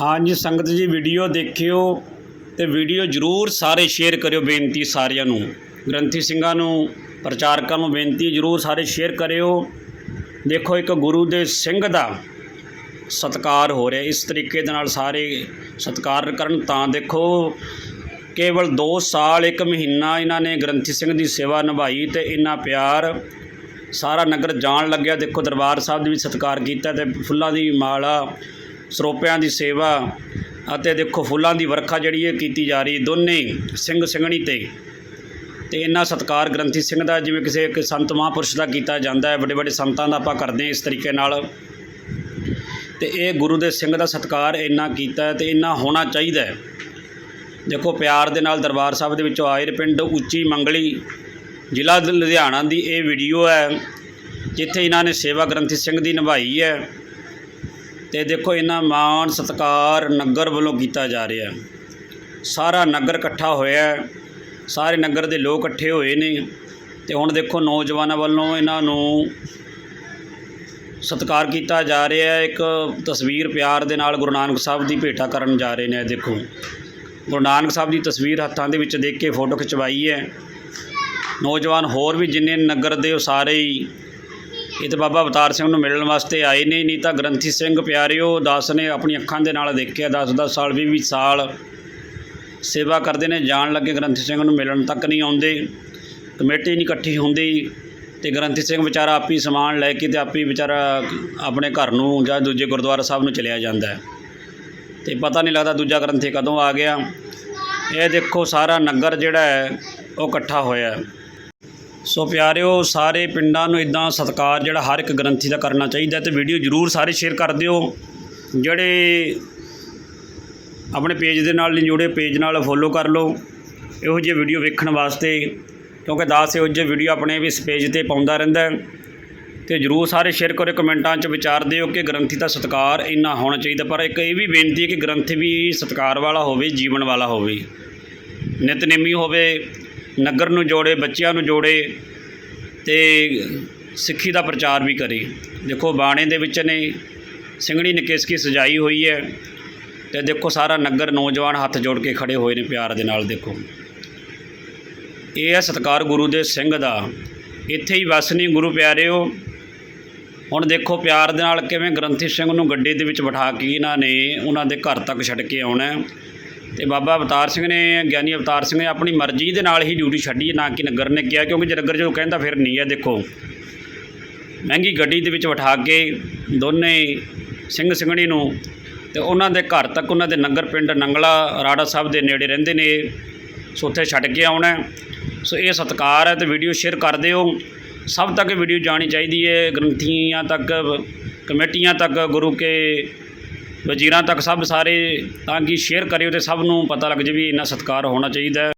ਹਾਂਜੀ ਸੰਗਤ ਜੀ ਵੀਡੀਓ ਦੇਖਿਓ ਤੇ ਵੀਡੀਓ ਜਰੂਰ ਸਾਰੇ ਸ਼ੇਅਰ ਕਰਿਓ ਬੇਨਤੀ ਸਾਰਿਆਂ ਨੂੰ। ਗ੍ਰੰਥੀ ਸਿੰਘਾਂ ਨੂੰ, ਪ੍ਰਚਾਰਕਾਂ ਨੂੰ ਬੇਨਤੀ ਜਰੂਰ ਸਾਰੇ ਸ਼ੇਅਰ ਕਰਿਓ। ਦੇਖੋ, ਇੱਕ ਗੁਰੂ ਦੇ ਸਿੰਘ ਦਾ ਸਤਕਾਰ ਹੋ ਰਿਹਾ। ਇਸ ਤਰੀਕੇ ਦੇ ਨਾਲ ਸਾਰੇ ਸਤਕਾਰ ਕਰਨ ਤਾਂ ਦੇਖੋ, ਕੇਵਲ 2 ਸਾਲ 1 ਮਹੀਨਾ ਇਹਨਾਂ ਨੇ ਗ੍ਰੰਥੀ ਸਿੰਘ ਦੀ ਸੇਵਾ ਨਿਭਾਈ ਤੇ ਇੰਨਾ ਪਿਆਰ ਸਾਰਾ ਨਗਰ ਜਾਣ ਲੱਗਿਆ। ਦੇਖੋ, ਦਰਬਾਰ ਸਾਹਿਬ ਦੇ ਵੀ ਸਤਕਾਰ ਕੀਤਾ ਤੇ ਫੁੱਲਾਂ ਦੀ ਮਾਲਾ ਸਰੋਪਿਆਂ ਦੀ ਸੇਵਾ ਅਤੇ ਦੇਖੋ ਫੁੱਲਾਂ ਦੀ ਵਰਖਾ ਜਿਹੜੀ ਇਹ ਕੀਤੀ ਜਾ ਰਹੀ, ਦੋਨੇ ਸਿੰਘ ਸਿੰਘਣੀ ਤੇ। ਤੇ ਇੰਨਾ ਸਤਕਾਰ ਗ੍ਰੰਥੀ ਸਿੰਘ ਦਾ ਜਿਵੇਂ ਕਿਸੇ ਇੱਕ ਸੰਤ ਮਹਾਂਪੁਰਸ਼ ਦਾ ਕੀਤਾ ਜਾਂਦਾ ਹੈ ਵੱਡੇ ਵੱਡੇ ਸੰਤਾਂ ਦਾ ਆਪਾਂ ਕਰਦੇ ਹਾਂ ਇਸ ਤਰੀਕੇ ਨਾਲ। ਤੇ ਇਹ ਗੁਰੂ ਦੇ ਸਿੰਘ ਦਾ ਸਤਕਾਰ ਇੰਨਾ ਕੀਤਾ ਹੈ ਤੇ ਇੰਨਾ ਹੋਣਾ ਚਾਹੀਦਾ ਹੈ। ਦੇਖੋ ਪਿਆਰ ਦੇ ਨਾਲ ਦਰਬਾਰ ਸਾਹਿਬ ਦੇ ਵਿੱਚੋਂ ਆਏ ਪਿੰਡ ਉੱਚੀ ਮੰਗਲੀ, ਜ਼ਿਲ੍ਹਾ ਲੁਧਿਆਣਾ ਦੀ ਇਹ ਵੀਡੀਓ ਹੈ, ਜਿੱਥੇ ਇਹਨਾਂ ਨੇ ਸੇਵਾ ਗ੍ਰੰਥੀ ਸਿੰਘ ਦੀ ਨਿਭਾਈ ਹੈ। ਤੇ ਦੇਖੋ ਇਹਨਾਂ ਮਾਣ ਸਤਕਾਰ ਨਗਰ ਵੱਲੋਂ ਕੀਤਾ ਜਾ ਰਿਹਾ। ਸਾਰਾ ਨਗਰ ਇਕੱਠਾ ਹੋਇਆ ਸਾਰੇ ਨਗਰ ਦੇ ਲੋਕ ਇਕੱਠੇ ਹੋਏ ਨੇ। ਤੇ ਹੁਣ ਦੇਖੋ ਨੌਜਵਾਨਾਂ ਵੱਲੋਂ ਇਹਨਾਂ ਨੂੰ ਸਤਿਕਾਰ ਕੀਤਾ ਜਾ ਰਿਹਾ ਹੈ। ਇੱਕ ਤਸਵੀਰ ਪਿਆਰ ਦੇ ਨਾਲ ਗੁਰੂ ਨਾਨਕ ਸਾਹਿਬ ਦੀ ਭੇਟਾ ਕਰਨ ਜਾ ਰਹੇ ਨੇ ਦੇਖੋ। ਗੁਰੂ ਨਾਨਕ ਸਾਹਿਬ ਦੀ ਤਸਵੀਰ ਹੱਥਾਂ ਦੇ ਵਿੱਚ ਦੇਖ ਕੇ ਫੋਟੋ ਖਿਚਵਾਈ ਹੈ। ਨੌਜਵਾਨ ਹੋਰ ਵੀ ਜਿੰਨੇ ਨਗਰ ਦੇ ਉਹ ਸਾਰੇ ਹੀ ਇਹ ਤਾਂ ਬਾਬਾ ਅਵਤਾਰ ਸਿੰਘ ਨੂੰ ਮਿਲਣ ਵਾਸਤੇ ਆਏ ਨੇ, ਨਹੀਂ ਤਾਂ ਗ੍ਰੰਥੀ ਸਿੰਘ ਪਿਆਰਿਓ, ਦਾਸ ਨੇ ਆਪਣੀ ਅੱਖਾਂ ਦੇ ਨਾਲ ਦੇਖਿਆ 10-10 ਸਾਲ 20-20 ਸਾਲ ਸੇਵਾ ਕਰਦੇ ਨੇ, ਜਾਣ ਲੱਗੇ ਗ੍ਰੰਥੀ ਸਿੰਘ ਨੂੰ ਮਿਲਣ ਤੱਕ ਨਹੀਂ ਆਉਂਦੇ, ਕਮੇਟੀ ਨਹੀਂ ਇਕੱਠੀ ਹੁੰਦੀ ਤੇ ਗ੍ਰੰਥੀ ਸਿੰਘ ਵਿਚਾਰਾ ਆਪੀ ਸਮਾਨ ਲੈ ਕੇ ਤੇ ਆਪੀ ਵਿਚਾਰਾ ਆਪਣੇ ਘਰ ਨੂੰ ਜਾਂ ਦੂਜੇ ਗੁਰਦੁਆਰਾ ਸਾਹਿਬ ਨੂੰ ਚਲਿਆ ਜਾਂਦਾ ਹੈ। ਤੇ ਪਤਾ ਨਹੀਂ ਲੱਗਦਾ ਦੂਜਾ ਗ੍ਰੰਥੀ ਕਦੋਂ ਆ ਗਿਆ। ਇਹ ਦੇਖੋ ਸਾਰਾ ਨਗਰ ਜਿਹੜਾ ਹੈ, ਉਹ ਇਕੱਠਾ ਹੋਇਆ ਸੋ ਪਿਆਰਿਓ, ਸਾਰੇ ਪਿੰਡਾਂ ਨੂੰ ਇਦਾਂ ਸਤਿਕਾਰ ਜਿਹੜਾ ਹਰ ਇੱਕ ਗ੍ਰੰਥੀ ਦਾ ਕਰਨਾ ਚਾਹੀਦਾ ਤੇ ਵੀਡੀਓ ਜਰੂਰ ਸਾਰੇ ਸ਼ੇਅਰ ਕਰ ਦਿਓ ਜਿਹੜੇ ਆਪਣੇ ਪੇਜ ਦੇ ਨਾਲ ਨਹੀਂ ਜੁੜੇ ਪੇਜ ਨਾਲ ਫੋਲੋ ਕਰ ਲਓ, ਇਹੋ ਜਿਹੇ ਵੀਡੀਓ ਵੇਖਣ ਵਾਸਤੇ, ਕਿਉਂਕਿ ਦਾਸ ਇਹੋ ਜਿਹੇ ਵੀਡੀਓ ਆਪਣੇ ਵੀ ਇਸ ਪੇਜ ਤੇ ਪਾਉਂਦਾ ਰਹਿੰਦਾ ਹੈ। ਤੇ ਜਰੂਰ ਸਾਰੇ ਸ਼ੇਅਰ ਕਰਿਓ, ਕਮੈਂਟਾਂ 'ਚ ਵਿਚਾਰ ਦਿਓ ਕਿ ਗ੍ਰੰਥੀ ਦਾ ਸਤਿਕਾਰ ਇੰਨਾ ਹੋਣਾ ਚਾਹੀਦਾ, ਪਰ ਇੱਕ ਇਹ ਵੀ ਬੇਨਤੀ ਹੈ ਕਿ ਗ੍ਰੰਥ ਵੀ ਸਤਿਕਾਰ ਵਾਲਾ ਹੋਵੇ, ਜੀਵਨ ਵਾਲਾ ਹੋਵੇ, ਨਿਤਨੇਮੀ ਹੋਵੇ ਨਗਰ ਨੂੰ ਜੋੜੇ, ਬੱਚਿਆਂ ਨੂੰ ਜੋੜੇ ਤੇ ਸਿੱਖੀ ਦਾ ਪ੍ਰਚਾਰ ਵੀ ਕਰੇ। ਦੇਖੋ, ਬਾਣੇ ਦੇ ਵਿੱਚ ਨੇ ਸਿੰਘਣੀ ਨਕੇਸਕੀ ਸਜਾਈ ਹੋਈ ਹੈ ਤੇ ਦੇਖੋ, ਸਾਰਾ ਨਗਰ ਨੌਜਵਾਨ ਹੱਥ ਜੋੜ ਕੇ ਖੜੇ ਹੋਏ ਨੇ ਪਿਆਰ ਦੇ ਨਾਲ, ਦੇਖੋ। ਇਹ ਹੈ ਸਤਿਕਾਰ ਗੁਰੂ ਦੇ ਸਿੰਘ ਦਾ। ਇੱਥੇ ਹੀ ਵਸ ਨਹੀਂ ਗੁਰੂ ਪਿਆਰਿਓ। ਹੁਣ ਦੇਖੋ, ਪਿਆਰ ਦੇ ਨਾਲ ਕਿਵੇਂ ਗ੍ਰੰਥੀ ਸਿੰਘ ਨੂੰ ਗੱਡੀ ਦੇ ਵਿੱਚ ਬਿਠਾ ਕੇ ਇਹਨਾਂ ਨੇ ਉਹਨਾਂ ਦੇ ਘਰ ਤੱਕ ਛੱਡ ਕੇ ਆਉਣਾ ਤੇ ਬਾਬਾ ਅਵਤਾਰ ਸਿੰਘ ਨੇ ਗਿਆਨੀ ਅਵਤਾਰ ਸਿੰਘ ਨੇ ਆਪਣੀ ਮਰਜ਼ੀ ਦੇ ਨਾਲ ਹੀ ਡਿਊਟੀ ਛੱਡੀ ਹੈ, ਨਾ ਕਿ ਨਗਰ ਨੇ ਕਿਹਾ ਕਿਉਂਕਿ ਜੇ ਨਗਰ ਜਦੋਂ ਕਹਿੰਦਾ ਫਿਰ ਨਹੀਂ ਹੈ ਦੇਖੋ। ਮਹਿੰਗੀ ਗੱਡੀ ਦੇ ਵਿੱਚ ਬਿਠਾ ਕੇ ਦੋਨੇ ਸਿੰਘ ਸਿੰਘਣੀ ਨੂੰ ਤੇ ਉਹਨਾਂ ਦੇ ਘਰ ਤੱਕ ਉਹਨਾਂ ਦੇ ਨੰਗਰ ਪਿੰਡ ਨੰਗਲਾ ਰਾੜਾ ਸਾਹਿਬ ਦੇ ਨੇੜੇ ਰਹਿੰਦੇ ਨੇ ਸੋ ਉੱਥੇ ਛੱਡ ਕੇ ਆਉਣਾ ਸੋ ਇਹ ਸਤਿਕਾਰ ਹੈ ਤੇ ਵੀਡੀਓ ਸ਼ੇਅਰ ਕਰ ਦਿਓ। ਸਭ ਤੱਕ ਵੀਡੀਓ ਜਾਣੀ ਚਾਹੀਦੀ ਹੈ। ਗ੍ਰੰਥੀਆਂ ਤੱਕ ਕਮੇਟੀਆਂ ਤੱਕ ਗੁਰੂ ਕੇ ਵਜ਼ੀਰਾਂ ਤੱਕ ਸਭ ਸਾਰੇ ਤਾਂ ਕਿ ਸ਼ੇਅਰ ਕਰਿਓ ਅਤੇ ਸਭ ਨੂੰ ਪਤਾ ਲੱਗ ਜਾਵੇ ਇੰਨਾ ਸਤਿਕਾਰ ਹੋਣਾ ਚਾਹੀਦਾ